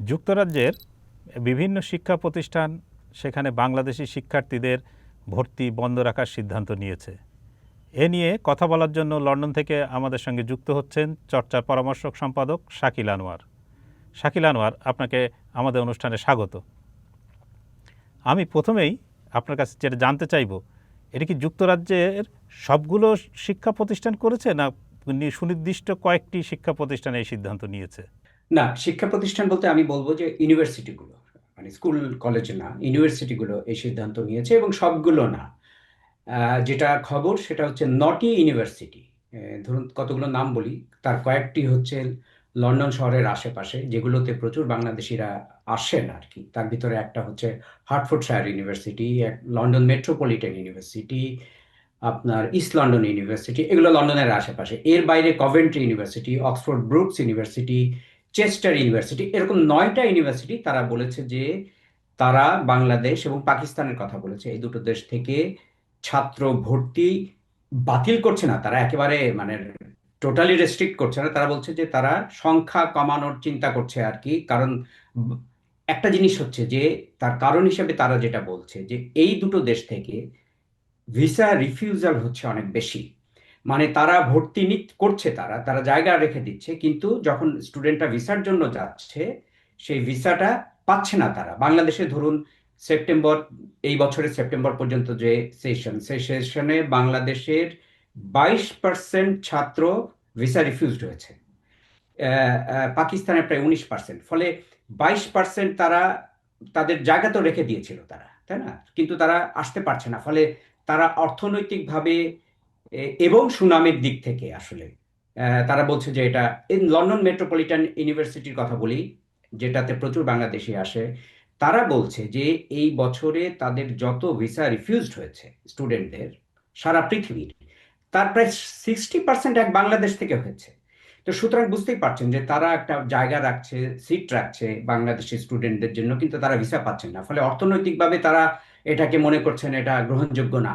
যুক্তরাজ্যের বিভিন্ন শিক্ষা প্রতিষ্ঠান সেখানে বাংলাদেশি শিক্ষার্থীদের ভর্তি বন্ধ রাখার সিদ্ধান্ত নিয়েছে। এ নিয়ে কথা বলার জন্য লন্ডন থেকে আমাদের সঙ্গে যুক্ত হচ্ছেন চর্চার পরামর্শক সম্পাদক শাকিল আনোয়ার। শাকিল আনোয়ার, আপনাকে আমাদের অনুষ্ঠানে স্বাগত। আমি প্রথমেই আপনার কাছে যেটা জানতে চাইব, এটা কি যুক্তরাজ্যের সবগুলো শিক্ষা প্রতিষ্ঠান করেছে না সুনির্দিষ্ট কয়েকটি শিক্ষা প্রতিষ্ঠান এই সিদ্ধান্ত নিয়েছে? না, শিক্ষা প্রতিষ্ঠান বলতে আমি বলব যে ইউনিভার্সিটিগুলো মানে স্কুল কলেজ না ইউনিভার্সিটিগুলো এই সিদ্ধান্ত নিয়েছে এবং সবগুলো না। যেটা খবর সেটা হচ্ছে নটি ইউনিভার্সিটি ধরুন কতগুলো নাম বলি, তার কয়েকটি হচ্ছে লন্ডন শহরের আশেপাশে, যেগুলোতে প্রচুর বাংলাদেশিরা আসেন আর কি তার ভিতরে একটা হচ্ছে Hertfordshire university London Metropolitan university আপনার ইস্ট লন্ডন ইউনিভার্সিটি এগুলো লন্ডনের আশেপাশে। এর বাইরে Coventry university Oxford Brookes university Chester university এরকম নয়টা ইউনিভার্সিটি তারা বলেছে যে তারা বাংলাদেশ এবং পাকিস্তানের কথা বলেছে। এই দুটো দেশ থেকে ছাত্র ভর্তি বাতিল করছে না, তারা একেবারে মানে টোটালি রেস্ট্রিক্ট করছে না। তারা বলছে যে তারা সংখ্যা কমানোর চিন্তা করছে আর কি, কারণ একটা জিনিস হচ্ছে যে তার কারণ হিসেবে তারা যেটা বলছে যে এই দুটো দেশ থেকে ভিসা রিফিউজাল হচ্ছে অনেক বেশি। মানে তারা ভর্তি করছে তারা তারা জায়গা রেখে দিচ্ছে, কিন্তু যখন স্টুডেন্টরা ভিসার জন্য যাচ্ছে, সেই ভিসাটা পাচ্ছে না তারা। বাংলাদেশে ধরুন সেপ্টেম্বর এই বছরের সেপ্টেম্বর পর্যন্ত যে সেশন সেই সেশনে বাংলাদেশের বাইশ পার্সেন্ট ছাত্র ভিসা রিফিউজড হয়েছে। পাকিস্তানের প্রায় উনিশ পার্সেন্ট ফলে বাইশ পার্সেন্ট তারা, তাদের জায়গা তো রেখে দিয়েছিল তারা, তাই না? কিন্তু তারা আসতে পারছে না, ফলে তারা অর্থনৈতিকভাবে এবং সুনামের দিক থেকে আসলে। তারা বলছে যে এটা লন্ডন মেট্রোপলিটন ইউনিভার্সিটির কথা বলি, যেটাতে প্রচুর বাংলাদেশি আসে, তারা বলছে যে এই বছরে তাদের যত ভিসা রিফিউজড হয়েছে স্টুডেন্টদের, সারা পৃথিবীর, তার প্রায় সিক্সটি পার্সেন্ট এক বাংলাদেশ থেকে হয়েছে। তো সুতরাং বুঝতেই পারছেন যে তারা একটা জায়গা রাখছে সিট রাখছে বাংলাদেশি স্টুডেন্টদের জন্য, কিন্তু তারা ভিসা পাচ্ছেন না। ফলে অর্থনৈতিকভাবে তারা এটাকে মনে করছেন এটা গ্রহণযোগ্য না।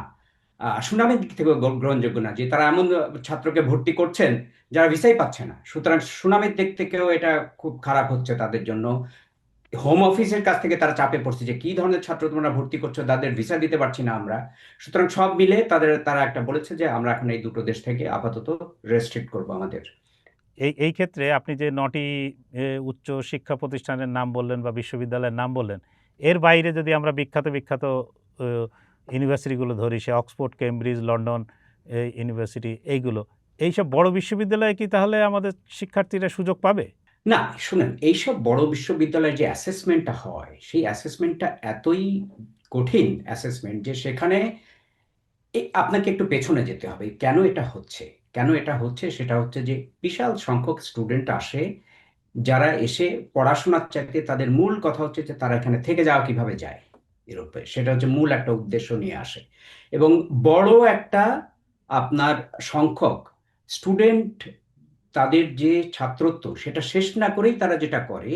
সুনামের দিক থেকে গ্রহণযোগ্য না, যে তারা এমন ছাত্রকে ভর্তি করছেন যারা ভিসাই পাচ্ছে না। সুতরাং সুনামের দিক থেকেও এটা খুব খারাপ হচ্ছে তাদের জন্য। হোম অফিসের কাছ থেকে তারা চাপে পড়ছে যে কি ধরনের ছাত্র তোমরা ভর্তি করছ, তাদের ভিসা দিতে পারছি না আমরা। সুতরাং সব মিলে তাদের, তারা একটা বলেছে যে আমরা এখন এই দুটো দেশ থেকে আপাতত রেস্ট্রিক্ট করব আমাদের। এই এই ক্ষেত্রে আপনি যে নটি উচ্চ শিক্ষা প্রতিষ্ঠানের নাম বললেন বা বিশ্ববিদ্যালয়ের নাম বললেন, এর বাইরে যদি আমরা বিখ্যাত বিখ্যাত ইউনিভার্সিটিগুলো ধরি সে অক্সফোর্ড কেমব্রিজ লন্ডন এ, ইউনিভার্সিটি এইগুলো। এইসব বড় বিশ্ববিদ্যালয়ে কি তাহলে আমাদের শিক্ষার্থীরা সুযোগ পাবে? না শুনেন এইসব বড় বিশ্ববিদ্যালয়ের যে অ্যাসেসমেন্টটা হয় সেই অ্যাসেসমেন্টটা এতই কঠিন অ্যাসেসমেন্ট যে সেখানে আপনাকে একটু পেছনে যেতে হবে কেন এটা হচ্ছে? কেন এটা হচ্ছে? সেটা হচ্ছে যে বিশাল সংখ্যক স্টুডেন্ট আসে যারা এসে পড়াশোনার চাইতে তাদের মূল কথা হচ্ছে যে তারা এখানে থেকে যাওয়া কীভাবে যায়। ইউরোপে। সেটা হচ্ছে মূল একটা উদ্দেশ্য নিয়ে আসে। এবং বড় একটা আপনার সংখ্যক স্টুডেন্ট তাদের যে ছাত্রত্ব, সেটা শেষ না করেই তারা যেটা করে,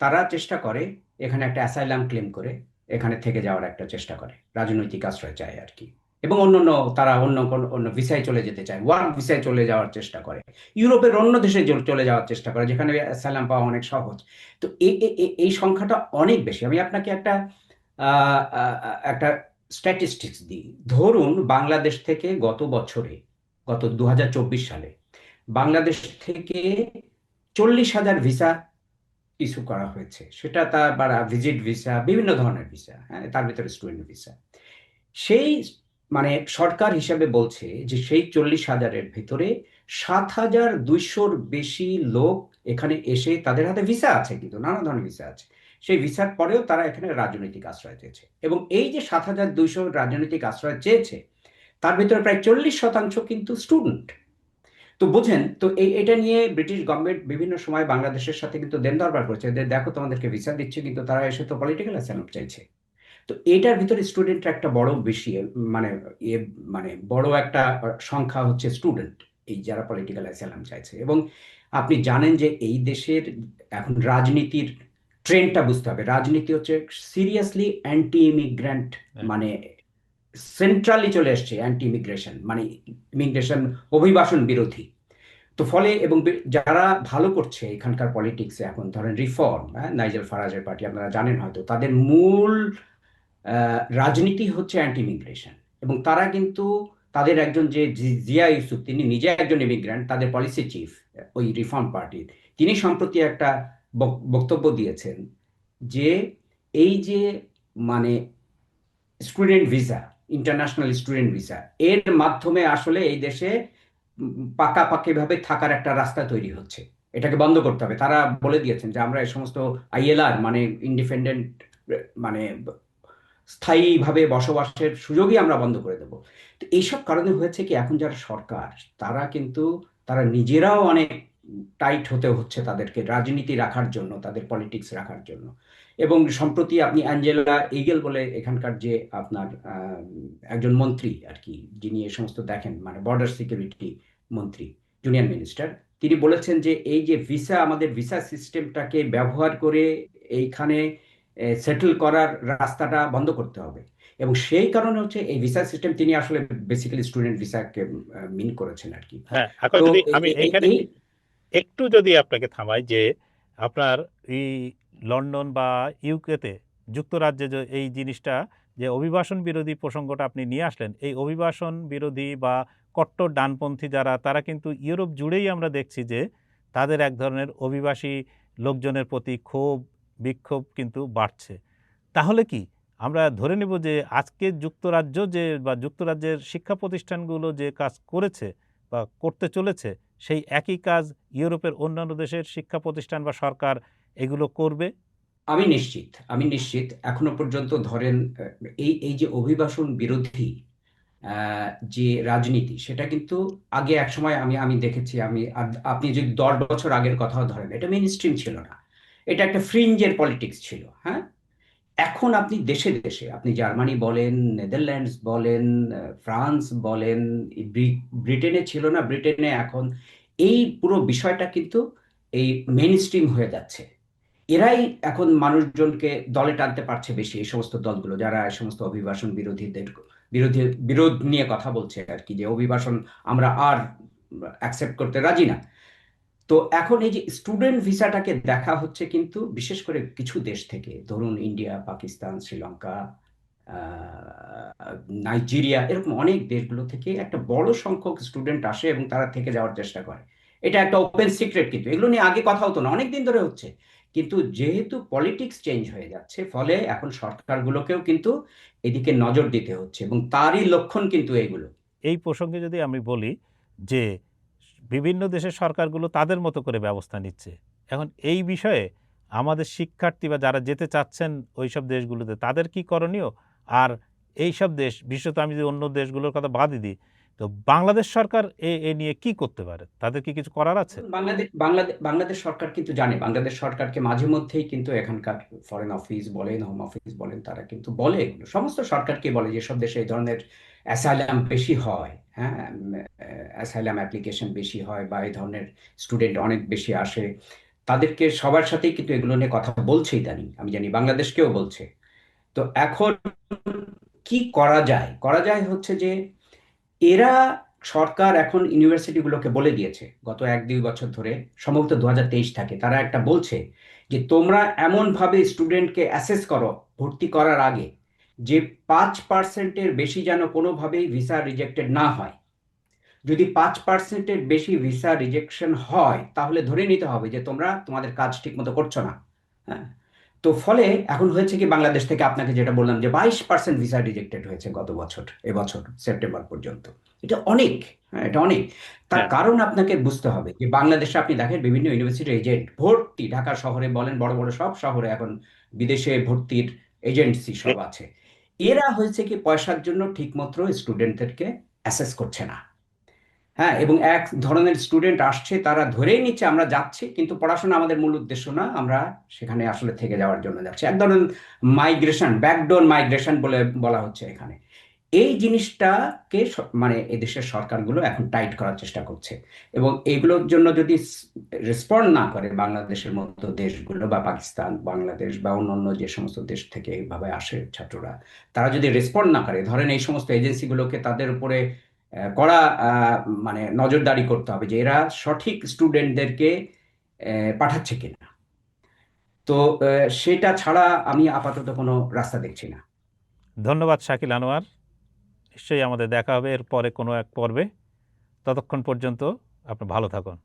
তারা চেষ্টা করে এখানে একটা অ্যাসাইলাম ক্লেম করে, এখানে থেকে যাওয়ার একটা চেষ্টা করে, রাজনৈতিক আশ্রয় চায় আর কি। এবং অন্য অন্য তারা অন্য কোন, অন্য ভিসায় চলে যেতে চায়, ওয়ার্ক ভিসায় চলে যাওয়ার চেষ্টা করে। ইউরোপের অন্য দেশে চলে যাওয়ার চেষ্টা করে, যেখানে অ্যাসাইলাম পাওয়া অনেক সহজ। তো এই সংখ্যাটা অনেক বেশি। আমি আপনাকে একটা একটা স্ট্যাটিস্টিক্স দিই। ধরুন বাংলাদেশ থেকে গত বছরে, গত দু হাজার চব্বিশ সালে, বাংলাদেশ থেকে চল্লিশ হাজার ভিসা ইস্যু করা হয়েছে। সেটা তার বা ভিজিট ভিসা বিভিন্ন ধরনের ভিসা হ্যাঁ তার ভিতরে স্টুডেন্ট ভিসা সেই মানে সরকার হিসাবে বলছে যে সেই চল্লিশ হাজারের ভিতরে সাত হাজার দুইশোর বেশি লোক এখানে এসে তাদের হাতে ভিসা আছে কিন্তু, নানা ধরনের ভিসা আছে। সেই ভিসার পরেও তারা এখানে রাজনৈতিক আশ্রয় চেয়েছে এবং এই যে সাত হাজার দুইশো রাজনৈতিক আশ্রয় চেয়েছে, তার ভিতরে প্রায় চল্লিশ শতাংশ কিন্তু স্টুডেন্ট তো বুঝেন, তো এই, এটা নিয়ে ব্রিটিশ গভর্নমেন্ট বিভিন্ন সময় বাংলাদেশের সাথে কিন্তু দেন দরবার করেছে। যে দেখো তোমাদেরকে ভিসা দিচ্ছে, কিন্তু তারা এসে তো পলিটিক্যাল অ্যাসাইলাম চাইছে। তো এটার ভিতরে স্টুডেন্টরা একটা বড় বেশি মানে ইয়ে মানে বড় একটা সংখ্যা হচ্ছে স্টুডেন্ট এই যারা পলিটিক্যাল অ্যাসাইলাম চাইছে। এবং আপনি জানেন যে এই দেশের এখন রাজনীতির ট্রেন্ডটা বুঝতে হবে। রাজনীতি হচ্ছে সিরিয়াসলি অ্যান্টি ইমিগ্র্যান্ট মানে সেন্ট্রালি চলে এসছে অ্যান্টি ইমিগ্রেশন মানে ইমিগ্রেশন অভিবাসন বিরোধী। তো ফলে এবং যারা ভালো করছে এখানকার পলিটিক্সে এখন ধরেন রিফর্ম হ্যাঁ নাইজেল ফারাজের পার্টি আপনারা জানেন হয়তো তাদের মূল রাজনীতি হচ্ছে অ্যান্টি ইমিগ্রেশন এবং তারা কিন্তু তাদের একজন যে জিয়া ইউসুফ তিনি নিজে একজন ইমিগ্রান্ট তাদের পলিসি চিফ ওই রিফর্ম পার্টির তিনি সম্প্রতি একটা বক্তব্য দিয়েছেন যে এই যে মানে student visa, international student visa, এর মাধ্যমে আসলে এই দেশে পাকাপাকিভাবে থাকার একটা রাস্তা তৈরি হচ্ছে। এটাকে বন্ধ করতে হবে। তারা বলে দিয়েছেন যে আমরা এই সমস্ত আইএলআর মানে ইন্ডিপেন্ডেন্ট মানে স্থায়ীভাবে বসবাসের সুযোগই আমরা বন্ধ করে দেব। তো এইসব কারণে হয়েছে কি, এখন যারা সরকার, তারা কিন্তু, তারা নিজেরাও অনেক টাইট হতে হচ্ছে তাদেরকে রাজনীতি রাখার জন্য তাদের পলিটিক্স রাখার জন্য। এবং সম্প্রতি আপনি অ্যাঞ্জেলা ইগেল বলে এখানকার যে আপনার একজন মন্ত্রী আর কি যিনি এই সমস্ত দেখেন মানে বর্ডার সিকিউরিটি মন্ত্রী জুনিয়র মিনিস্টার তিনি বলেছেন যে এই যে ভিসা আমাদের ভিসা সিস্টেমটাকে ব্যবহার করে এইখানে সেটেল করার রাস্তাটা বন্ধ করতে হবে। এবং সেই কারণে হচ্ছে এই ভিসা সিস্টেম তিনি আসলে বেসিক্যালি স্টুডেন্ট ভিসাকে মিন করেছেন আর কি। হ্যাঁ এখন আমি একটু যদি আপনাকে থামাই যে আপনার এই লন্ডন বা ইউকেতে যুক্তরাজ্যে যে এই জিনিসটা, যে অভিবাসন বিরোধী প্রসঙ্গটা আপনি নিয়ে আসলেন, এই অভিবাসন বিরোধী বা কট্টর ডানপন্থী যারা, তারা কিন্তু ইউরোপ জুড়েই আমরা দেখছি যে তাদের এক ধরনের অভিবাসী লোকজনের প্রতি ক্ষোভ, বিক্ষোভ কিন্তু বাড়ছে। তাহলে কি আমরা ধরে নেব যে আজকে যুক্তরাজ্য যে বা যুক্তরাজ্যের শিক্ষা প্রতিষ্ঠানগুলো যে কাজ করেছে বা করতে চলেছে সেই একই কাজ ইউরোপের অন্যান্য দেশের শিক্ষা প্রতিষ্ঠান বা সরকার এগুলো করবে? আমি নিশ্চিত আমি নিশ্চিত এখনও পর্যন্ত ধরেন এই এই যে অভিবাসন বিরোধী যে রাজনীতি, সেটা কিন্তু আগে এক সময় আমি আমি দেখেছি, আমি আপনি যদি দশ বছর আগের কথাও ধরেন, এটা মেইন স্ট্রিম ছিল না। এটা একটা ফ্রিঞ্জের পলিটিক্স ছিল হ্যাঁ? এখন আপনি দেশে দেশে, আপনি জার্মানি বলেন, নেদারল্যান্ডস বলেন ফ্রান্স বলেন ব্রিটেনে ছিল না, ব্রিটেনে এখন এই পুরো বিষয়টা কিন্তু এই মেইন স্ট্রিম হয়ে যাচ্ছে। এরাই এখন মানুষজনকে দলে টানতে পারছে বেশি, এই সমস্ত দলগুলো যারা এই সমস্ত অভিবাসন বিরোধীদের, বিরোধী, বিরোধ নিয়ে কথা বলছে আর কি, যে অভিবাসন আমরা আর অ্যাকসেপ্ট করতে রাজি না। তো এখন এই যে স্টুডেন্ট ভিসাটাকে দেখা হচ্ছে কিন্তু বিশেষ করে কিছু দেশ থেকে, ধরুন ইন্ডিয়া পাকিস্তান শ্রীলঙ্কা নাইজেরিয়া এরকম অনেক দেশগুলো থেকে একটা বড় সংখ্যক স্টুডেন্ট আসে এবং তারা থেকে যাওয়ার চেষ্টা করে। এটা একটা ওপেন সিক্রেট কিন্তু, এগুলো নিয়ে আগে কথা হতো না অনেক দিন ধরে হচ্ছে। কিন্তু যেহেতু পলিটিক্স চেঞ্জ হয়ে যাচ্ছে, ফলে এখন সরকারগুলোকেও কিন্তু এদিকে নজর দিতে হচ্ছে এবং তারই লক্ষণ কিন্তু এগুলো। এই প্রসঙ্গে যদি আমি বলি যে বিভিন্ন দেশের সরকারগুলো তাদের মতো করে ব্যবস্থা নিচ্ছে। এখন এই বিষয়ে আমাদের শিক্ষার্থী বা যারা যেতে চাচ্ছেন ওই সব দেশগুলোতে, তাদের কি করণীয়? আর এই সব দেশ বিশেষত আমি যদি অন্য দেশগুলোর কথা বাদই দিই, তো বাংলাদেশ সরকার এ এ নিয়ে কি করতে পারে? তাদের কি কিছু করার আছে? বাংলাদেশ বাংলাদেশ বাংলাদেশ সরকার কিন্তু জানে, বাংলাদেশ সরকারকে মাঝে মধ্যেই কিন্তু এখানকার ফরেন অফিস বলেন হোম অফিস বলেন, তারা কিন্তু বলে সমস্ত সরকারকে বলে যেসব দেশে এই ধরনের অ্যাসাইলাম বেশি হয় হ্যাঁ অ্যাসাইলাম অ্যাপ্লিকেশন বেশি হয় বা এই ধরনের স্টুডেন্ট অনেক বেশি আসে। তাদেরকে সবার সাথেই কিন্তু এগুলো নিয়ে কথা বলছে ইদানিং, আমি জানি বাংলাদেশকেও বলছে। তো এখন কি করা যায়? করা যায় হচ্ছে যে এরা সরকার এখন ইউনিভার্সিটিগুলোকে বলে দিয়েছে, গত এক দুই বছর ধরে, সম্ভবত দু হাজার তেইশ থাকে, তারা একটা বলছে যে তোমরা এমনভাবে স্টুডেন্টকে অ্যাসেস করো, ভর্তি করার আগে যে পাঁচ পার্সেন্টের বেশি যেন কোনোভাবেই ভিসা রিজেক্টেড না হয়। যদি পাঁচ পার্সেন্টের বেশি ভিসা রিজেকশন হয় তাহলে ধরে নিতে হবে যে তোমরা তোমাদের কাজ ঠিক মতো করছ না। হ্যাঁ? তো ফলে এখন হয়েছে কি বাংলাদেশ থেকে আপনাকে যেটা বললাম যে বাইশ পার্সেন্ট ভিসা রিজেক্টেড হয়েছে গত বছর এবছর সেপ্টেম্বর পর্যন্ত। এটা অনেক হ্যাঁ এটা অনেক। তার হ্যাঁ। কারণ আপনাকে বুঝতে হবে যে বাংলাদেশে আপনি দেখেন বিভিন্ন ইউনিভার্সিটির এজেন্ট ভর্তি ঢাকা শহরে বলেন বড় বড় সব শহরে এখন বিদেশে ভর্তির এজেন্সি সব আছে। এরা হয়েছে কি পয়সার জন্য ঠিকমতো স্টুডেন্টদেরকে অ্যাসেস করছে না। হ্যাঁ এবং এক ধরনের স্টুডেন্ট আসছে, তারা ধরেই নিচ্ছে, আমরা যাচ্ছি, কিন্তু পড়াশোনা আমাদের মূল উদ্দেশ্য না, আমরা সেখানে আসলে থেকে যাওয়ার জন্য যাচ্ছি। এক ধরনের মাইগ্রেশন ব্যাকডোর মাইগ্রেশন বলে বলা হচ্ছে এখানে। এই জিনিসটাকে মানে এদেশের সরকারগুলো এখন টাইট করার চেষ্টা করছে। এবং এগুলোর জন্য যদি রেসপন্ড না করে বাংলাদেশের মতো দেশগুলো বা পাকিস্তান, বাংলাদেশ বা অন্যান্য যে সমস্ত দেশ থেকে এইভাবে আসে ছাত্ররা, তারা যদি রেসপন্ড না করে, ধরেন এই সমস্ত এজেন্সিগুলোকে তাদের উপরে কড়া মানে নজরদারি করতে হবে যে এরা সঠিক স্টুডেন্টদেরকে পাঠাচ্ছে কিনা। তো সেটা ছাড়া আমি আপাতত কোনো রাস্তা দেখছি না। ধন্যবাদ, শাকিল আনোয়ার। নিশ্চয়ই আমাদের দেখা হবে এর পরে কোনো এক পর্বে। ততক্ষণ পর্যন্ত আপনি ভালো থাকুন।